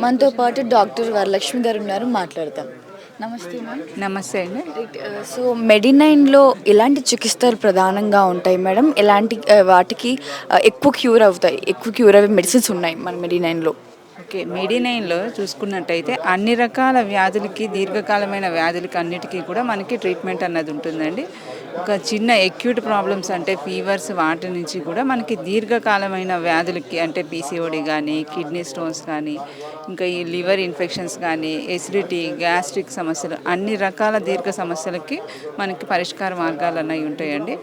మనతో పాటు డాక్టర్ వరలక్ష్మి గారు ఉన్నారు మాట్లాడతాం. నమస్తే మ్యామ్. నమస్తే అండి. సో మెడినైన్లో ఎలాంటి చికిత్సలు ప్రధానంగా ఉంటాయి మేడం? ఎలాంటి ఆ, వాటికి ఆ, ఎక్కువ క్యూర్ అవుతాయి ఎక్కువ క్యూర్ అయ్యే మెడిసిన్స్ ఉన్నాయి మన మెడినైన్లో? ఓకే మెడినైన్లో చూసుకున్నట్టయితే అన్ని రకాల వ్యాధులకి దీర్ఘకాలమైన వ్యాధులకి అన్నిటికీ కూడా మనకి ట్రీట్మెంట్ అన్నది ఉంటుందండి. ఒక చిన్న ఎక్యూట్ ప్రాబ్లమ్స్ అంటే ఫీవర్స్ వాటి నుంచి కూడా మనకి దీర్ఘకాలమైన వ్యాధులకి అంటే పీసీఓడి కానీ కిడ్నీ స్టోన్స్ కానీ ఇంకా ఈ లివర్ ఇన్ఫెక్షన్స్ కానీ ఎసిడిటీ గ్యాస్ట్రిక్ సమస్యలు అన్ని రకాల దీర్ఘ సమస్యలకి మనకి పరిష్కార మార్గాలు అన్నవి ఉంటాయండి.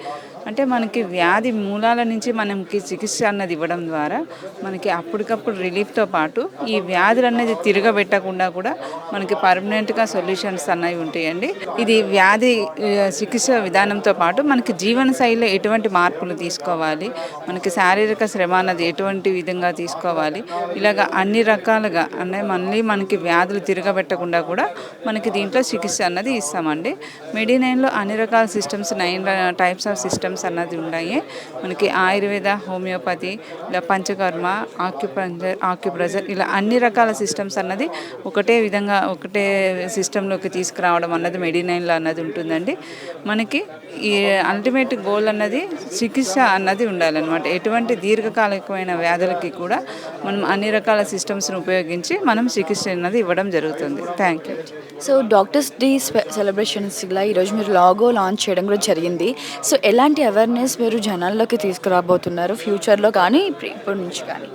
అంటే మనకి వ్యాధి మూలాల నుంచి మనకి చికిత్స అన్నది ఇవ్వడం ద్వారా మనకి అప్పటికప్పుడు రిలీఫ్తో పాటు ఈ వ్యాధులు అనేది తిరగబెట్టకుండా కూడా మనకి పర్మనెంట్గా సొల్యూషన్స్ అన్నవి ఉంటాయండి. ఇది వ్యాధి చికిత్స విధానంతో పాటు మనకి జీవన శైలిలో ఎటువంటి మార్పులు తీసుకోవాలి మనకి శారీరక శ్రమ అన్నది ఎటువంటి విధంగా తీసుకోవాలి ఇలాగ అన్ని రకాలుగా అంటే మళ్ళీ మనకి వ్యాధులు తిరగబెట్టకుండా కూడా మనకి దీంట్లో చికిత్స అన్నది ఇస్తామండి. మెడినైన్లో అన్ని రకాల systems nine types of systems అన్నది ఉన్నాయి. మనకి ఆయుర్వేద హోమియోపతి ఇలా పంచకర్మ ఆక్యుప్రంజర్ ఆక్యుప్రెజర్ ఇలా అన్ని రకాల సిస్టమ్స్ అన్నది ఒకటే విధంగా ఒకటే సిస్టంలోకి తీసుకురావడం అన్నది మెడినైన్లో అన్నది ఉంటుందండి. మనకి ఈ అల్టిమేట్ గోల్ అన్నది చికిత్స అన్నది ఉండాలన్నమాట. ఎటువంటి దీర్ఘకాలికమైన వ్యాధులకి కూడా మనం అన్ని రకాల సిస్టమ్స్ని ఉపయోగించి మనం చికిత్స అన్నది ఇవ్వడం జరుగుతుంది. Thank you. So doctors day celebrations ఇలా ఈరోజు మీరు లాగో లాంచ్ చేయడం కూడా జరిగింది. సో ఎలాంటి అవేర్నెస్ మీరు జనాల్లోకి తీసుకురాబోతున్నారు ఫ్యూచర్లో కానీ ఇప్పుడు ఇప్పటి నుంచి కానీ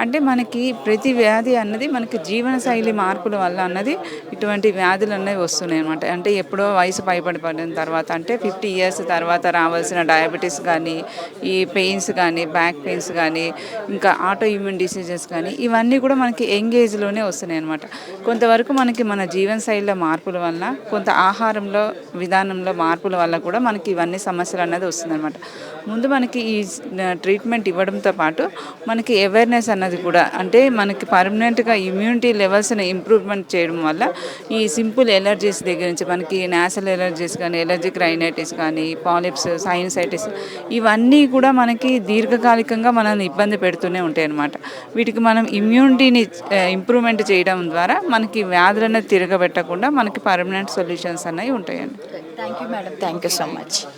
అంటే మనకి ప్రతి వ్యాధి అన్నది మనకి జీవనశైలి మార్పుల వల్ల అన్నది ఇటువంటి వ్యాధులు అన్నవి వస్తున్నాయి అనమాట అంటే ఎప్పుడో వయసు పైబడిపడిన తర్వాత అంటే ఫిఫ్టీ ఇయర్స్ తర్వాత రావాల్సిన డయాబెటీస్ కానీ ఈ పెయిన్స్ కానీ బ్యాక్ పెయిన్స్ కానీ ఇంకా ఆటో ఇమ్యూన్ డిసీజెస్ కానీ ఇవన్నీ కూడా మనకి యంగ్ ఏజ్లోనే వస్తున్నాయి అనమాట కొంతవరకు మనకి మన జీవనశైలిలో మార్పుల వల్ల కొంత ఆహారంలో విధానంలో మార్పుల వల్ల కూడా మనకి ఇవన్నీ సమస్యలు అన్నది వస్తుందన్నమాట ముందు మనకి ఈ ట్రీట్మెంట్ ఇవ్వడంతో పాటు మనకి అవేర్నెస్ అన్నది కూడా. అంటే మనకి పర్మనెంట్గా ఇమ్యూనిటీ లెవెల్స్ని ఇంప్రూవ్మెంట్ చేయడం వల్ల ఈ సింపుల్ ఎలర్జీస్ దగ్గర నుంచి మనకి నేసల్ ఎలర్జీస్ కానీ ఎలర్జిక్ రైనైటిస్ కానీ పాలిప్స్ సైనసైటిస్ ఇవన్నీ కూడా మనకి దీర్ఘకాలికంగా మనల్ని ఇబ్బంది పెడుతూనే ఉంటాయి అన్నమాట వీటికి మనం ఇమ్యూనిటీని ఇంప్రూవ్మెంట్ చేయడం ద్వారా మనకి వ్యాధులను తిరగబెట్టకుండా మనకి పర్మనెంట్ సొల్యూషన్స్ అనేవి ఉంటాయండి. Thank you madam thank you so much